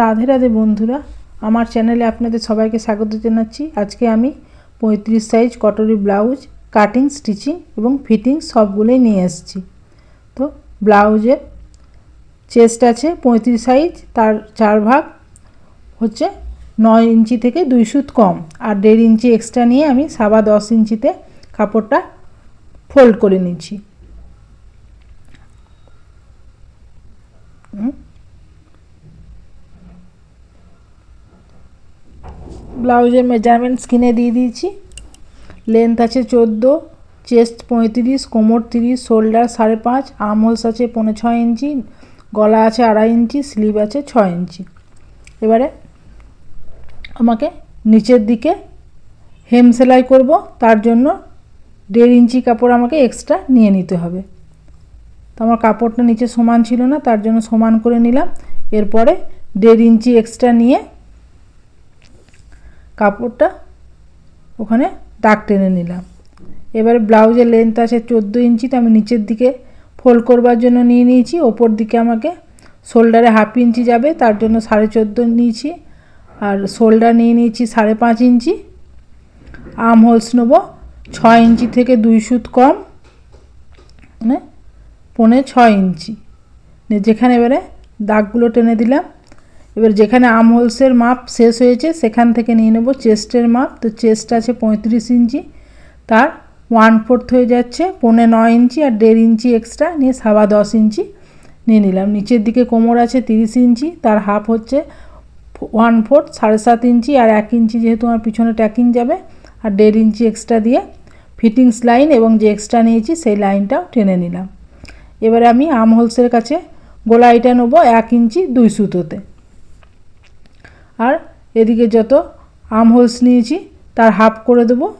রাধে রাধে বন্ধুরা, আমার চ্যানেলে আপনাদের সবাইকে স্বাগত জানাচ্ছি। আজকে আমি পঁয়ত্রিশ সাইজ কটরি ব্লাউজ কাটিং স্টিচিং এবং ফিটিং সবগুলোই নিয়ে এসেছি। তো ব্লাউজের চেস্ট আছে পঁয়ত্রিশ সাইজ তার চার ভাগ হচ্ছে নয় ইঞ্চি থেকে দুই সুত কম আর দেড় ইঞ্চি এক্সট্রা নিয়ে আমি সাবা দশ ইঞ্চিতে কাপড়টা ফোল্ড করে নিচ্ছি। হুম? ব্লাউজের মেজারমেন্ট স্কিনে দিয়ে দিয়েছি। লেন্থ আছে চোদ্দ চেস্ট পঁয়ত্রিশ, কোমর তিরিশ শোল্ডার সাড়ে পাঁচ আর্মহোলস আছে পৌনে ছয় ইঞ্চি, গলা আছে আড়াই ইঞ্চি স্লিভ আছে ছয় ইঞ্চি। এবারে আমাকে নিচের দিকে হেম সেলাই করব, তার জন্য দেড় ইঞ্চি কাপড় আমাকে এক্সট্রা নিয়ে নিতে হবে। তো আমার কাপড়টা নিচে সমান ছিল না, তার জন্য সমান করে নিলাম। এরপরে দেড় ইঞ্চি এক্সট্রা নিয়ে কাপড়টা ওখানে দাগ টেনে নিলাম। এবারে ব্লাউজের লেন্থ আছে চোদ্দ ইঞ্চি তো আমি নিচের দিকে ফোল্ড করবার জন্য নিয়ে নিয়েছি। ওপর দিকে আমাকে শোল্ডারে হাফ ইঞ্চি যাবে, তার জন্য সাড়ে চোদ্দ নিয়েছি। আর শোল্ডার নিয়ে নিয়েছি সাড়ে পাঁচ ইঞ্চি আর্ম হোলস নেব ছয় ইঞ্চি থেকে দুই সুত কম মানে পৌনে ছয় ইঞ্চি যেখানে এবারে দাগগুলো টেনে দিলাম। এবার যেখানে আর্ম হোলসের মাপ শেষ হয়েছে, সেখান থেকে নিয়ে নেব চেস্টের মাপ। তো চেস্ট আছে পঁয়ত্রিশ ইঞ্চি, তার ওয়ান ফোর্থ হয়ে যাচ্ছে পৌনে নয় ইঞ্চি আর দেড় ইঞ্চি এক্সট্রা নিয়ে সাবা দশ ইঞ্চি নিয়ে নিলাম। নিচের দিকে কোমর আছে তিরিশ ইঞ্চি, তার হাফ হচ্ছে ওয়ান ফোর্থ সাড়ে সাত ইঞ্চি আর এক ইঞ্চি যেহেতু আমার পিছনে ট্যাকিং যাবে আর দেড় ইঞ্চি এক্সট্রা দিয়ে ফিটিংস লাইন এবং যে এক্সট্রা নিয়েছি সেই লাইনটাও টেনে নিলাম। এবারে আমি আর্ম হোলসের কাছে গোলাইটা নেব এক ইঞ্চি দুই সুতোতে। আর এদিকে যত আর্ম হোলস নিয়েছি, তার হাফ করে দেবো।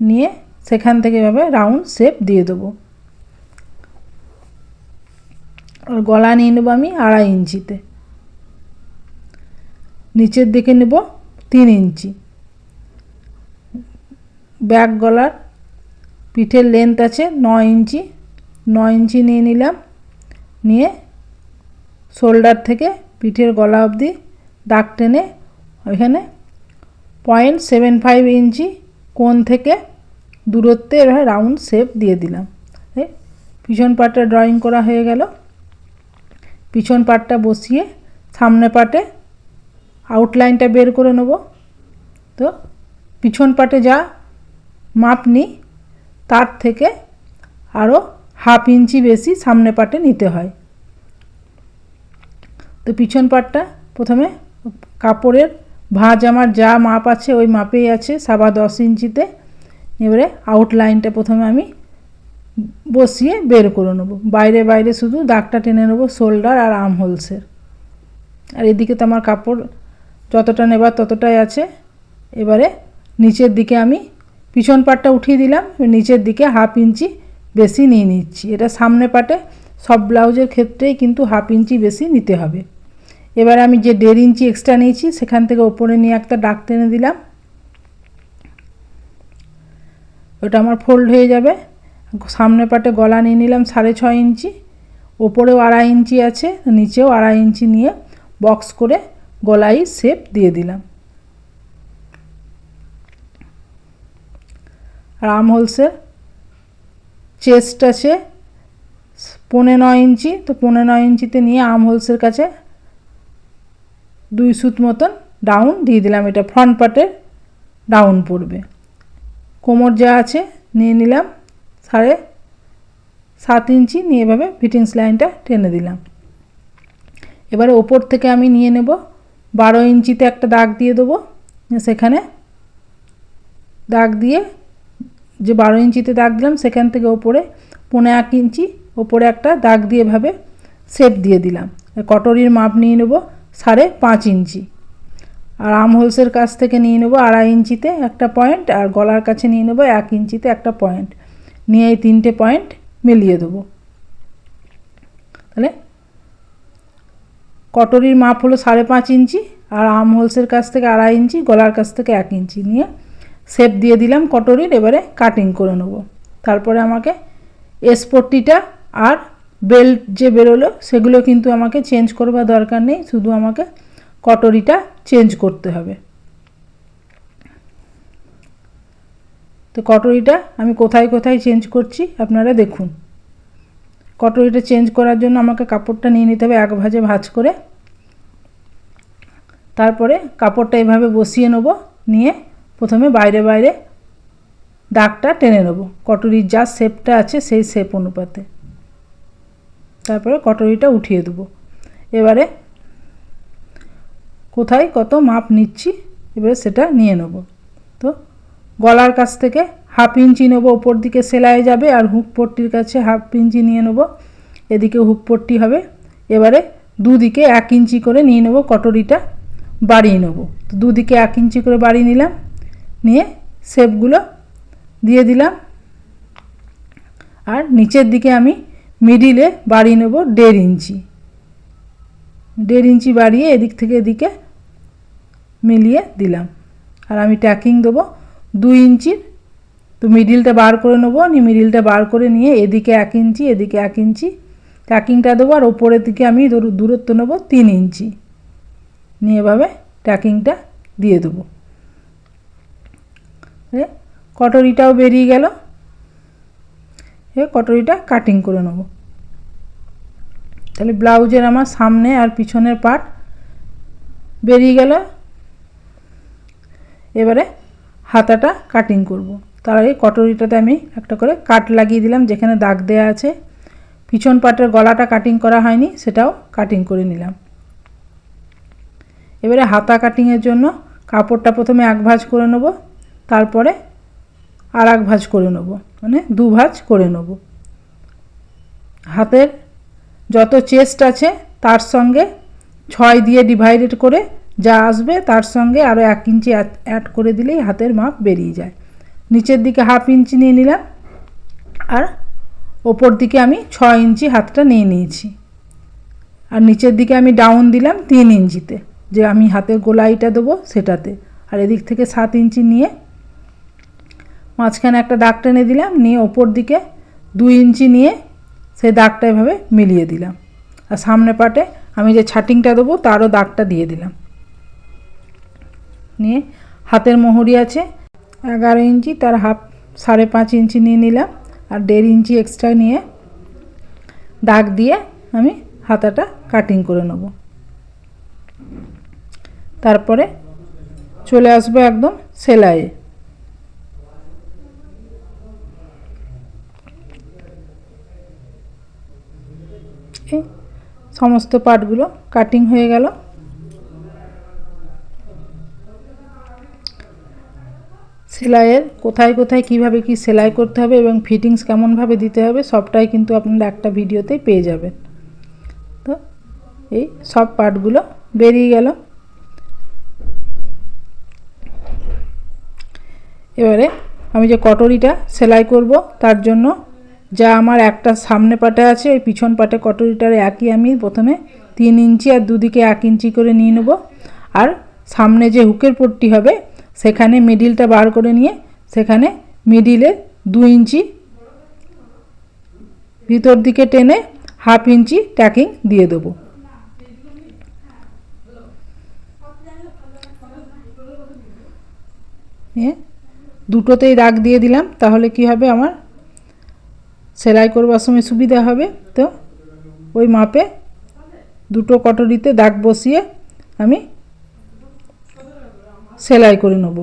নিয়ে সেখান থেকে এভাবে রাউন্ড শেপ দিয়ে দেবো। আর গলা নিয়ে নেব আমি আড়াই ইঞ্চিতে। নিচের দিকে নেব তিন ইঞ্চি। ব্যাক গলার পিঠের লেন্থ আছে নয় ইঞ্চি। নয় ইঞ্চি নিয়ে নিলাম। নিয়ে শোল্ডার থেকে পিঠের গলা অবধি দাগ টেনে ওইখানে পয়েন্ট সেভেন ফাইভ ইঞ্চি কোন থেকে দূরত্বে এভাবে রাউন্ড শেপ দিয়ে দিলাম। পিছন পাটটা ড্রয়িং করা হয়ে গেল। পিছন পাটটা বসিয়ে সামনে পাটে আউটলাইনটা বের করে নেব। তো, পিছন পাটে যা মাপ নিই, তার থেকে আরও হাফ ইঞ্চি বেশি সামনে পাটে নিতে হয়। তো, পিছন পাটটা প্রথমে কাপড়ের ভাঁজ আমার যা মাপ আছে ওই মাপেই আছে সাবা দশ ইঞ্চিতে। এবারে আউটলাইনটা প্রথমে আমি বসিয়ে বের করে নেব। বাইরে বাইরে শুধু দাগটা টেনে নেব শোল্ডার আর আর্ম হোলসের আর এদিকে তো আমার কাপড় যতটা নেবার ততটাই আছে। এবারে নিচের দিকে আমি পিছন পাটটা উঠিয়ে দিলাম নিচের দিকে হাফ ইঞ্চি বেশি নিয়ে নিচ্ছি। এটা সামনে পাটে সব ব্লাউজের ক্ষেত্রেই কিন্তু হাফ ইঞ্চি বেশি নিতে হবে। এবার আমি যে দেড় ইঞ্চি এক্সট্রা নিয়েছি, সেখান থেকে ওপরে নিয়ে একটা ডাক টেনে দিলাম। ওটা আমার ফোল্ড হয়ে যাবে। সামনে পাটে গলা নিয়ে নিলাম সাড়ে ছয় ইঞ্চি। ওপরেও আড়াই ইঞ্চি আছে, নিচেও আড়াই ইঞ্চি নিয়ে বক্স করে গলাই শেপ দিয়ে দিলাম। আর আর্ম হোলসের চেস্ট আছে, পৌনে নয় ইঞ্চি। তো পৌনে নয় ইঞ্চিতে নিয়ে আর্ম হোলসের কাছে দুই সুত মতন ডাউন দিয়ে দিলাম। এটা ফ্রন্ট পার্টে ডাউন পড়বে। কোমর যা আছে নিয়ে নিলাম। সাড়ে সাত ইঞ্চি নিয়ে এভাবে ফিটিংস লাইনটা টেনে দিলাম। এবারে ওপর থেকে আমি নিয়ে নেব। বারো ইঞ্চিতে একটা দাগ দিয়ে দেবো। সেখানে দাগ দিয়ে যে বারো ইঞ্চিতে দাগ দিলাম, সেখান থেকে ওপরে পৌনে এক ইঞ্চি ওপরে একটা দাগ দিয়ে এভাবে সেট দিয়ে দিলাম। কটরির মাপ নিয়ে নেব। সাড়ে পাঁচ ইঞ্চি। আর আর্ম হোলসের কাছ থেকে নিয়ে নেব আড়াই ইঞ্চিতে একটা পয়েন্ট, আর গলার কাছে নিয়ে নেব এক ইঞ্চিতে একটা পয়েন্ট। নিয়ে এই তিনটে পয়েন্ট মিলিয়ে দেবো। তাহলে কটরির মাপ হলো সাড়ে পাঁচ ইঞ্চি, আর আর্ম হোলসের কাছ থেকে আড়াই ইঞ্চি, গলার কাছ থেকে এক ইঞ্চি। নিয়ে শেপ দিয়ে দিলাম কটরির, এবারে কাটিং করে নেব। তারপরে আমাকে এসপট্টিটা আর বেল্ট যে বেরোলো, সেগুলো কিন্তু আমাকে চেঞ্জ করবার দরকার নেই, শুধু আমাকে কটরিটা চেঞ্জ করতে হবে। তো কটরিটা আমি কোথায় কোথায় চেঞ্জ করছি, আপনারা দেখুন। কটরিটা চেঞ্জ করার জন্য আমাকে কাপড়টা নিয়ে নিতে হবে এক ভাজে ভাজ করে। তারপরে কাপড়টা এভাবে বসিয়ে নেব, নিয়ে প্রথমে বাইরে বাইরে দাগটা টেনে নেব। কটরির যা শেপটা আছে, সেই শেপ অনুপাতে। তারপরে কটরিটা উঠিয়ে দেবো। এবারে কোথায় কত মাপ নিচ্ছি, এবারে সেটা নিয়ে নেব। তো গলার কাছ থেকে হাফ ইঞ্চি নেব ওপর দিকে সেলাই যাবে আর হুক পট্টির কাছে হাফ ইঞ্চি নিয়ে নেব। এদিকে হুক পট্টি হবে। এবারে দুদিকে এক ইঞ্চি করে নিয়ে নেব কটরিটা বাড়িয়ে নেব। তো দুদিকে এক ইঞ্চি করে বাড়িয়ে নিলাম, নিয়ে শেপগুলো দিয়ে দিলাম। আর নিচের দিকে আমি মিডিলে বাড়িয়ে নেব দেড় ইঞ্চি। দেড় ইঞ্চি বাড়িয়ে এদিক থেকে এদিকে মিলিয়ে দিলাম। আর আমি ট্যাকিং দেবো দুই ইঞ্চির। তো মিডিলটা বার করে নেব নিয়ে মিডিলটা বার করে নিয়ে এদিকে এক ইঞ্চি, এদিকে এক ইঞ্চি। ট্যাকিংটা দেবো আর ওপরের দিকে আমি দূর- দূরত্ব নেব তিন ইঞ্চি। নিয়ে এভাবে ট্যাকিংটা দিয়ে দেবো। কটরিটাও বেরিয়ে গেল। এ কটরিটা কাটিং করে নেব। তাহলে ব্লাউজের আমার সামনে আর পিছনের পার্ট বেরিয়ে গেল। এবারে হাতাটা কাটিং করব। তার আগে কটরিটাতে আমি একটা করে কাট লাগিয়ে দিলাম, যেখানে দাগ দেওয়া আছে। পিছন পাটের গলাটা কাটিং করা হয়নি, সেটাও কাটিং করে নিলাম। এবারে হাতা কাটিংয়ের জন্য কাপড়টা প্রথমে এক ভাঁজ করে নেব, তারপরে আর এক ভাঁজ করে নেব। মানে দু ভাঁজ করে নেব। হাতের যত চেস্ট আছে, তার সঙ্গে ছয় দিয়ে ডিভাইডেড করে যা আসবে, তার সঙ্গে আরও এক ইঞ্চি অ্যাড করে দিলেই হাতের মাপ বেরিয়ে যায়। নিচের দিকে হাফ ইঞ্চি নিয়ে নিলাম। আর ওপর দিকে আমি ছ ইঞ্চি হাতটা নিয়ে নিয়েছি। আর নিচের দিকে আমি ডাউন দিলাম তিন ইঞ্চিতে। যে আমি হাতের গোলাইটা দেবো সেটাতে। আর এদিক থেকে সাত ইঞ্চি নিয়ে মাঝখানে একটা দাগ টেনে দিলাম, নিয়ে ওপর দিকে দুই ইঞ্চি নিয়ে সেই দাগটা এভাবে মিলিয়ে দিলাম। আর সামনে পাটে আমি যে ছাটিংটা দেবো, তারও দাগটা দিয়ে দিলাম। নিয়ে হাতের মোহরি আছে, এগারো ইঞ্চি, তার হাফ সাড়ে পাঁচ ইঞ্চি নিয়ে নিলাম, আর দেড় ইঞ্চি এক্সট্রা নিয়ে দাগ দিয়ে আমি হাতাটা কাটিং করে নেব। তারপরে চলে আসব একদম সেলাইয়ে এই সমস্ত পার্টগুলো কাটিং হয়ে গেল। সেলাইয়ের কোথায় কোথায় কীভাবে কি সেলাই করতে হবে এবং ফিটিংস কেমনভাবে দিতে হবে সবটাই কিন্তু আপনারা একটা ভিডিওতেই পেয়ে যাবেন। তো এই সব পার্টগুলো বেরিয়ে গেল। এবারে আমি যে কটরিটা সেলাই করব তার জন্য যা আমার একটা সামনে পাটে আছে, ওই পিছন পাটে কটরিটার একই আমি প্রথমে তিন ইঞ্চি আর দুদিকে এক ইঞ্চি করে নিয়ে নেব। আর সামনে যে হুকের পট্টি হবে, সেখানে মিডিলটা বার করে নিয়ে সেখানে মিডিলে দু ইঞ্চি ভিতর দিকে টেনে হাফ ইঞ্চি ট্যাকিং দিয়ে দেবো। দুটোতেই দাগ দিয়ে দিলাম, তাহলে কি হবে আমার? সেলাই করবার সময় সুবিধা হবে, তো ওই মাপে দুটো কটরিতে দাগ বসিয়ে আমি সেলাই করে নেব।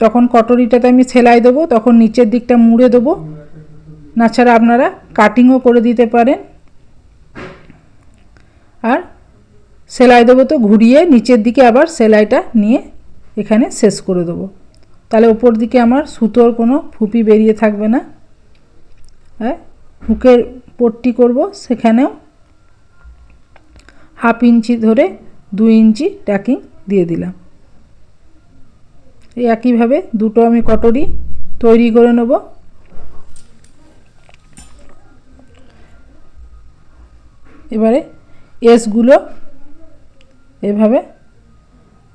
যখন কটরিটাতে আমি সেলাই দেবো, তখন নিচের দিকটা মুড়ে দেবো। নাছাড়া আপনারা কাটিংও করে দিতে পারেন আর সেলাই দেবো তো ঘুরিয়ে নিচের দিকে আবার সেলাইটা নিয়ে এখানে শেষ করে দেবো। তাহলে ওপর দিকে আমার সুতোর কোনো ফুপি বেরিয়ে থাকবে না। হ্যাঁ হুকের পট্টি করব সেখানেও। হাফ ইঞ্চি ধরে দুই ইঞ্চি ট্যাকিং দিয়ে দিলাম। এই একইভাবে দুটো আমি কটরি তৈরি করে নেব। এবারে এসগুলো এভাবে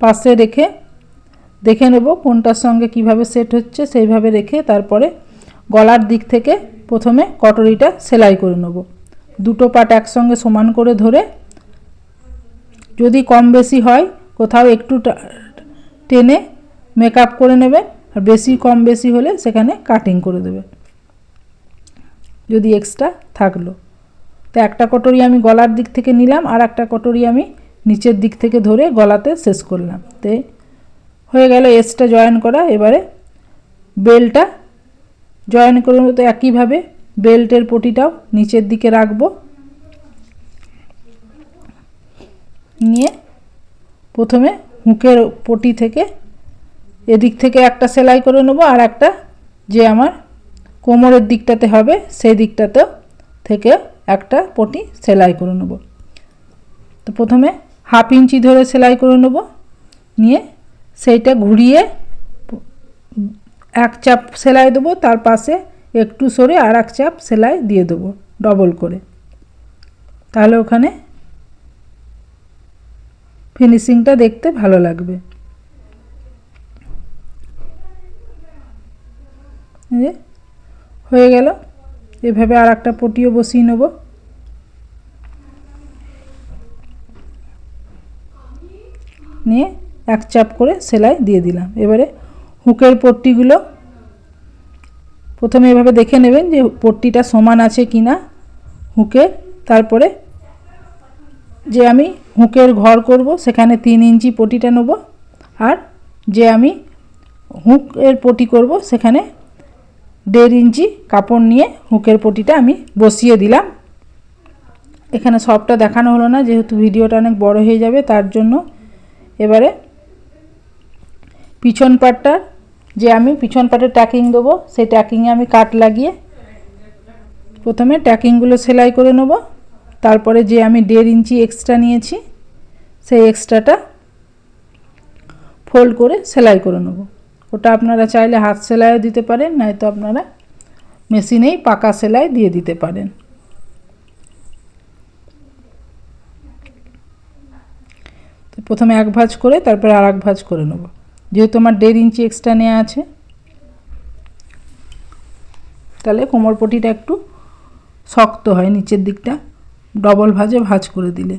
পাশে রেখে দেখে নেব কোনটার সঙ্গে কীভাবে সেট হচ্ছে, সেইভাবে রেখে তারপরে গলার দিক থেকে প্রথমে কটরিটা সেলাই করে নেব। দুটো পাট একসঙ্গে সমান করে ধরে যদি কম বেশি হয়, কোথাও একটু টেনে মেকআপ করে নেবে, আর বেশি কম বেশি হলে সেখানে কাটিং করে দেবে। যদি এক্সট্রা থাকল। তো একটা কটরি আমি গলার দিক থেকে নিলাম, আর একটা কটরি আমি নিচের দিক থেকে ধরে গলাতে শেষ করলাম। তে হয়ে গেল এসটা জয়েন করা। এবারে বেলটা জয়েন করে তো একইভাবে। বেল্টের পটিটাও নিচের দিকে রাখব। নিয়ে প্রথমে হুকের পটি থেকে এদিক থেকে একটা সেলাই করে নেব আর একটা যে আমার কোমরের দিকটাতে হবে সেই দিকটাতেও থেকে একটা পটি সেলাই করে নেব। তো প্রথমে হাফ ইঞ্চি ধরে সেলাই করে নেব। নিয়ে সেইটা ঘুরিয়ে এক চাপ সেলাই দেবো, তার পাশে একটু সরে আর এক চাপ সেলাই দিয়ে দেবো ডবল করে। তাহলে ওখানে ফিনিশিংটা দেখতে ভালো লাগবে। হয়ে গেল। এভাবে আর একটা পটিও বসিয়ে নেব। এক চাপ করে সেলাই দিয়ে দিলাম। এবারে হুকের পট্টিগুলো প্রথমে এভাবে দেখে নেবেন যে পট্টিটা সমান আছে কি না হুকের তারপরে যে আমি হুকের ঘর করব, সেখানে তিন ইঞ্চি পটিটা নেব আর যে আমি হুকের পটি করব, সেখানে দেড় ইঞ্চি কাপড় নিয়ে হুকের পটিটা আমি বসিয়ে দিলাম। এখানে সবটা দেখানো হলো না, যেহেতু ভিডিওটা অনেক বড় হয়ে যাবে, তার জন্য এবারে পিছন পাটটার যে আমি পিছন পাটে ট্যাকিং দেবো, সেই ট্যাকিংয়ে আমি কাট লাগিয়ে প্রথমে ট্যাকিংগুলো সেলাই করে নেব। তারপরে যে আমি দেড় ইঞ্চি এক্সট্রা নিয়েছি, সেই এক্সট্রাটা ফোল্ড করে সেলাই করে নেব। ওটা আপনারা চাইলে হাত সেলাইও দিতে পারেন, নয়তো আপনারা মেশিনেই পাকা সেলাই দিয়ে দিতে পারেন। তো প্রথমে এক ভাঁজ করে, তারপরে আর এক ভাঁজ করে নেব। যেহেতু আমার দেড় ইঞ্চি এক্সট্রা নেওয়া আছে, তাহলে কোমর পটিটা একটু শক্ত হয় নিচের দিকটা ডবল ভাজে ভাঁজ করে দিলে।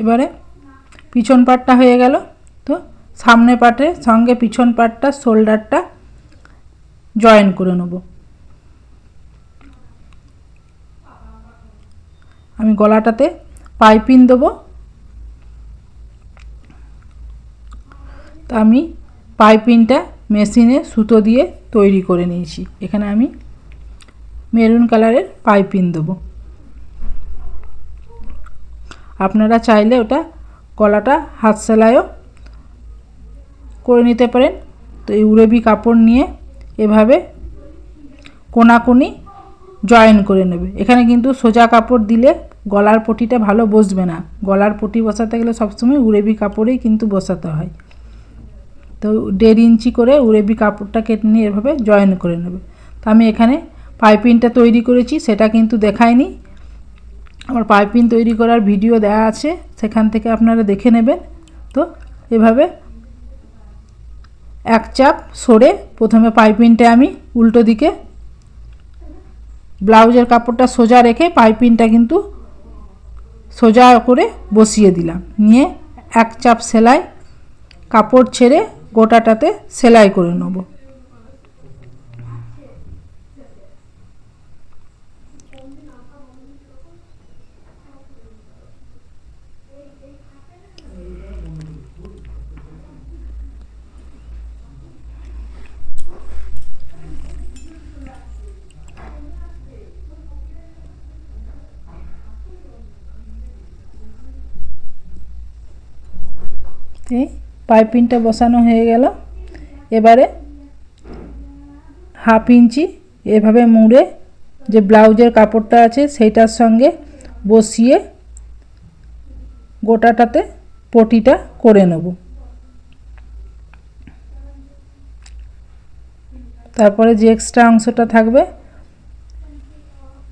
এবারে পিছন পাটটা হয়ে গেল, তো সামনে পাটের সঙ্গে পিছন পাটটা শোল্ডারটা জয়েন করে নেব। আমি গলাটাতে পাইপিন দেবো। তা আমি পাইপিনটা মেশিনে সুতো দিয়ে তৈরি করে নিয়েছি। এখানে আমি মেরুন কালারের পাইপিন দেবো। আপনারা চাইলে ওটা গলাটা হাত সেলাইও করে নিতে পারেন। তো এই উড়েবি কাপড় নিয়ে এভাবে কোনাকুনি জয়েন করে নেবে। এখানে কিন্তু সোজা কাপড় দিলে গলার পটিটা ভালো বসবে না। গলার পটি বসাতে গেলে সবসময় উড়েবি কাপড়েই কিন্তু বসাতে হয়। তো দেড় ইঞ্চি করে উড়েবি কাপড়টা কেটে নিয়ে এভাবে জয়েন করে নেবে। তো আমি এখানে পাইপিংটা তৈরি করেছি, সেটা কিন্তু দেখাইনি। আমার পাইপিং তৈরি করার ভিডিও দেওয়া আছে, সেখান থেকে আপনারা দেখে নেবেন। তো এভাবে এক চাপ সরে প্রথমে পাইপিনটা আমি উল্টো দিকে ব্লাউজের কাপড়টা সোজা রেখে পাইপিনটা কিন্তু সোজা করে বসিয়ে দিলাম। নিয়ে এক চাপ সেলাই, কাপড় ছেড়ে গোটাটাতে সেলাই করে নেব। এই পাইপিংটা বসানো হয়ে গেল। এবারে হাফ ইঞ্চি এভাবে মুড়ে যে ব্লাউজের কাপড়টা আছে সেইটার সঙ্গে বসিয়ে গোটাটাতে পটিটা করে নেব। তারপরে যে এক্সট্রা অংশটা থাকবে,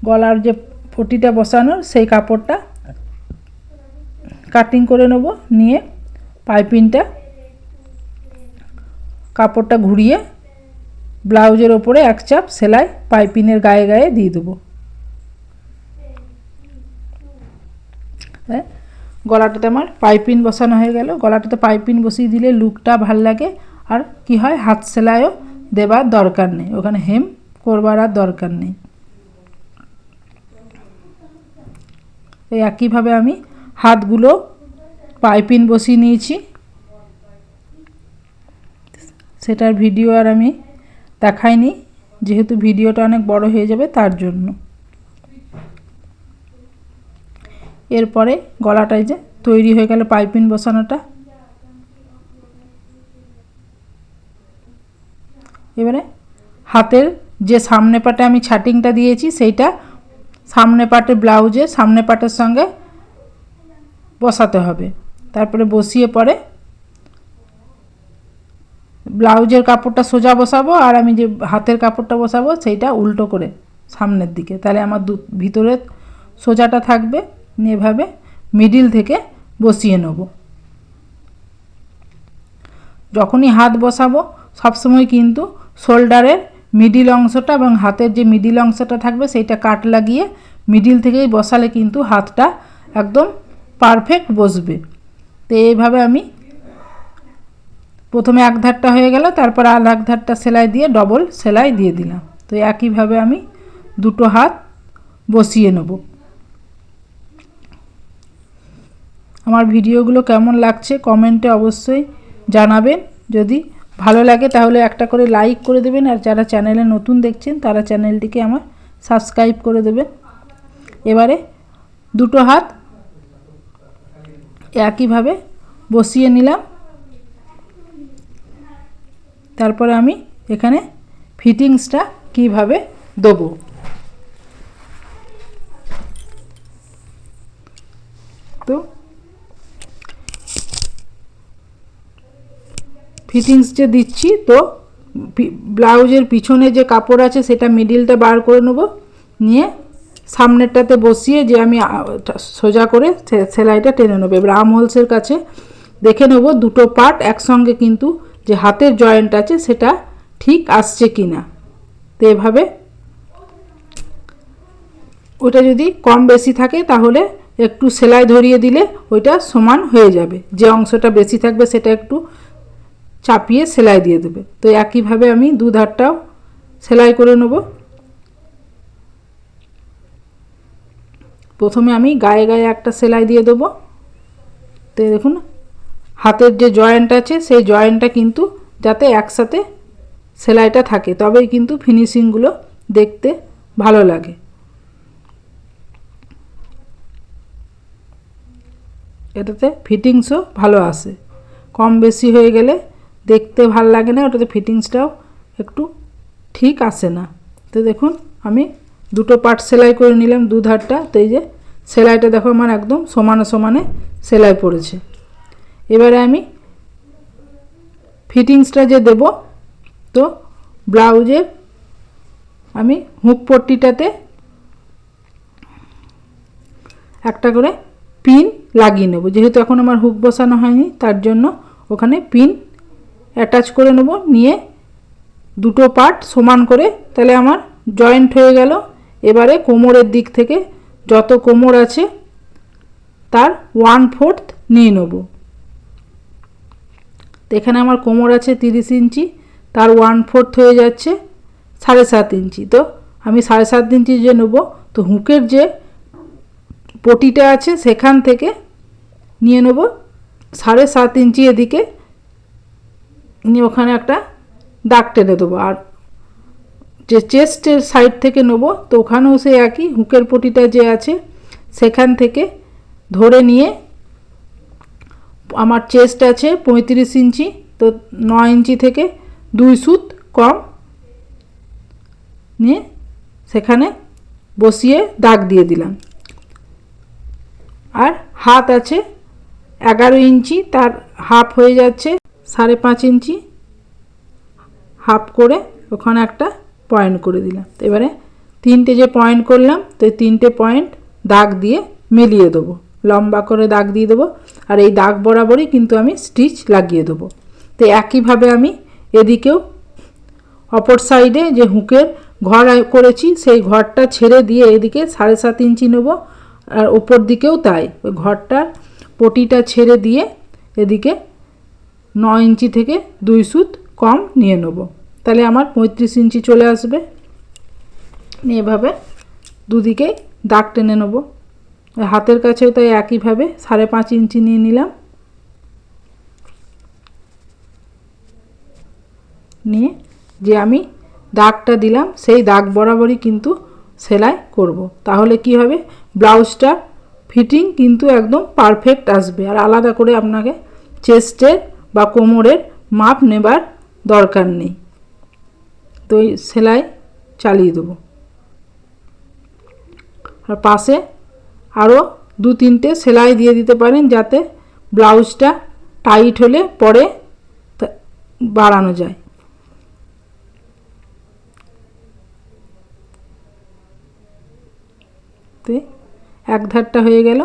গলার যে পটিটা বসানোর সেই কাপড়টা কাটিং করে নেব, নিয়ে পাইপিংটা কাপড়টা ঘুরিয়ে ব্লাউজের ওপরে এক চাপ সেলাই পাইপিনের গায়ে গায়ে দিয়ে দেবো। হ্যাঁ? গলাটাতে আমার পাইপিন বসানো হয়ে গেল। গলাটাতে পাইপিন বসিয়ে দিলে লুকটা ভালো লাগে। আর কি হয়? হাত সেলাইও দেবার দরকার নেই। ওখানে হেম করবার আর দরকার নেই। এই একইভাবে আমি হাতগুলো পাইপিন বসিয়ে নিয়েছি। সেটার ভিডিও আর আমি দেখাইনি, যেহেতু ভিডিওটা অনেক বড় হয়ে যাবে তার জন্য। এরপরে গলাটায় যে তৈরি হয়ে গেল পাইপিন বসানোটা। এবারে হাতের যে সামনে পাটে আমি ছাটিংটা দিয়েছি, সেইটা সামনে পাটে ব্লাউজে সামনে পাটের সঙ্গে বসাতে হবে। তারপরে বসিয়ে পরে ব্লাউজের কাপড়টা সোজা বসাবো আর আমি যে হাতের কাপড়টা বসাবো সেইটা উল্টো করে সামনের দিকে। তাহলে আমার দু ভিতরে সোজাটা থাকবে এভাবে মিডিল থেকে বসিয়ে নেব। যখনই হাত বসাবো, সবসময় কিন্তু শোল্ডারের মিডিল অংশটা এবং হাতের যে মিডিল অংশটা থাকবে সেইটা কাট লাগিয়ে মিডিল থেকেই বসালে কিন্তু হাতটা একদম পারফেক্ট বসবে। তো এইভাবে আমি প্রথমে এক ধারটা হয়ে গেল, তারপর আর এক ধারটা সেলাই দিয়ে ডবল সেলাই দিয়ে দিলাম। তো একইভাবে আমি দুটো হাত বসিয়ে নেব। আমার ভিডিওগুলো কেমন লাগছে কমেন্টে অবশ্যই জানাবেন। যদি ভালো লাগে তাহলে একটা করে লাইক করে দেবেন, আর যারা চ্যানেলে নতুন দেখছেন তারা চ্যানেলটিকে আমার সাবস্ক্রাইব করে দেবেন। এবারে দুটো হাত একইভাবে বসিয়ে নিলাম। তারপরে আমি এখানে ফিটিংসটা কীভাবে দেবো? তো ফিটিংস যে দিচ্ছি, তো ব্লাউজের পিছনে যে কাপড় আছে, সেটা মিডিলটা বার করে নেব। নিয়ে সামনেরটাতে বসিয়ে যে আমি সোজা করে সেলাইটা টেনে নেব। এবার আম হোলসের কাছে দেখে নেব, দুটো পার্ট একসঙ্গে কিন্তু যে হাতের জয়েন্ট আছে সেটা ঠিক আসছে কি না তো এভাবে ওটা যদি কম বেশি থাকে তাহলে একটু সেলাই ধরিয়ে দিলে ওইটা সমান হয়ে যাবে। যে অংশটা বেশি থাকবে সেটা একটু চাপিয়ে সেলাই দিয়ে দেবে। তো একইভাবে আমি দু ধারটাও সেলাই করে নেব। প্রথমে আমি গায়ে গায়ে একটা সেলাই দিয়ে দেবো। তো দেখুন হাতের যে জয়েন্ট আছে, সেই জয়েন্টটা কিন্তু যাতে একসাথে সেলাইটা থাকে। তবেই কিন্তু ফিনিশিংগুলো দেখতে ভালো লাগে। এটাতে ফিটিংসও ভালো আসে। কম বেশি হয়ে গেলে দেখতে ভালো লাগে না, ওটাতে ফিটিংসটাও একটু ঠিক আসে না। তো দেখুন, আমি দুটো পার্ট সেলাই করে নিলাম দু ধারটা তো এই যে সেলাইটা দেখো, আমার একদম সমানে সমানে সেলাই পড়েছে। এবারে আমি ফিটিংসটা যে দেব, তো ব্লাউজের আমি হুক পট্টিটাতে একটা করে পিন লাগিয়ে নেব। যেহেতু এখন আমার হুক বসানো হয়নি, তার জন্য ওখানে পিন অ্যাটাচ করে নেব। নিয়ে দুটো পার্ট সমান করে, তাহলে আমার জয়েন্ট হয়ে গেল। এবারে কোমরের দিক থেকে যত কোমর আছে, তার ওয়ান ফোর্থ নিয়ে নেব। তো এখানে আমার কোমর আছে তিরিশ ইঞ্চি, তার ওয়ান ফোর্থ হয়ে যাচ্ছে সাড়ে সাত ইঞ্চি। তো আমি সাড়ে সাত ইঞ্চি যে নেব, তো হুকের যে পটিটা আছে সেখান থেকে নিয়ে নেব, সাড়ে সাত ইঞ্চি এদিকে নিয়ে ওখানে একটা দাগ টেনে দেবো। আর যে চেস্টের সাইড থেকে নেব, তো ওখানেও সে একই, হুকের পটিটা যে আছে সেখান থেকে ধরে নিয়ে আমার চেস্ট আছে পঁয়ত্রিশ ইঞ্চি, তো ন ইঞ্চি থেকে দুই সুত কম নিয়ে সেখানে বসিয়ে দাগ দিয়ে দিলাম। আর হাত আছে এগারো ইঞ্চি, তার হাফ হয়ে যাচ্ছে সাড়ে পাঁচ ইঞ্চি। হাফ করে ওখানে একটা পয়েন্ট করে দিলাম। এবারে তিনটে যে পয়েন্ট করলাম, তো তিনটে পয়েন্ট দাগ দিয়ে মিলিয়ে দেবো। লম্বা করে দাগ দিয়ে দেবো। আর এই দাগ বরাবরই কিন্তু আমি স্টিচ লাগিয়ে দেবো। তো একইভাবে আমি এদিকেও অপর সাইডে যে হুকের ঘর করেছি, সেই ঘরটা ছেড়ে দিয়ে এদিকে সাড়ে সাত ইঞ্চি নেব আর ওপর দিকেও তাই। ওই ঘরটার পটিটা ছেড়ে দিয়ে এদিকে ন ইঞ্চি থেকে দুই সুত কম নিয়ে নেব। তাহলে আমার পঁয়ত্রিশ ইঞ্চি চলে আসবে। এভাবে দুদিকে দাগ টেনে নেব। হাতের কাছেও তাই একইভাবে সাড়ে পাঁচ ইঞ্চি নিয়ে নিলাম। নিয়ে যে আমি দাগটা দিলাম, সেই দাগ বরাবরই কিন্তু সেলাই করব। তাহলে কি হবে? ব্লাউজটা ফিটিং কিন্তু একদম পারফেক্ট আসবে। আর আলাদা করে আপনাকে চেস্টের বা কোমরের মাপ নেবার দরকার নেই। তো সেলাই চালিয়ে দেবো। আর পাশে আরও দু তিনটে সেলাই দিয়ে দিতে পারেন যাতে ব্লাউজটা টাইট হলে পরে বাড়ানো যায়। এক ধারটা হয়ে গেল।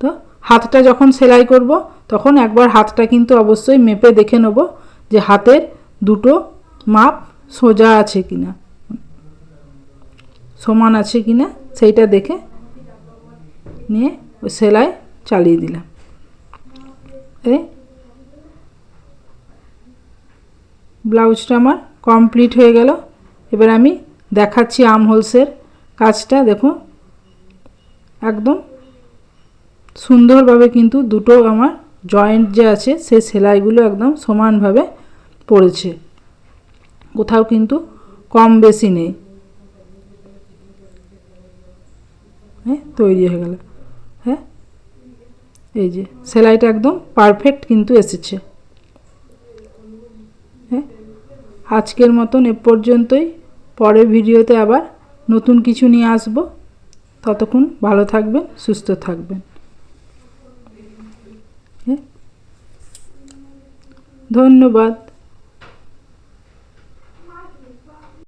তো হাতটা যখন সেলাই করব, তখন একবার হাতটা কিন্তু অবশ্যই মেপে দেখে নেব যে হাতের দুটো মাপ সোজা আছে কিনা, সমান আছে কিনা, সেইটা দেখে নিয়ে ওই সেলাই চালিয়ে দিলাম। এই ব্লাউজটা আমার কমপ্লিট হয়ে গেল। এবার আমি দেখাচ্ছি আম হোলসের কাজটা। দেখুন, একদম সুন্দরভাবে কিন্তু দুটো আমার জয়েন্ট যে আছে সেই সেলাইগুলো একদম সমানভাবে পড়েছে। কোথাও কিন্তু কম বেশি নেই। তৈরি হয়ে গেল। এই যে, সেলাইটা একদম পারফেক্ট কিন্তু এসেছে। হ্যাঁ? আজকের মতন এ পর্যন্তই। পরের ভিডিওতে আবার নতুন কিছু নিয়ে আসব। ততক্ষণ ভালো থাকবেন, সুস্থ থাকবেন। হ্যাঁ? ধন্যবাদ।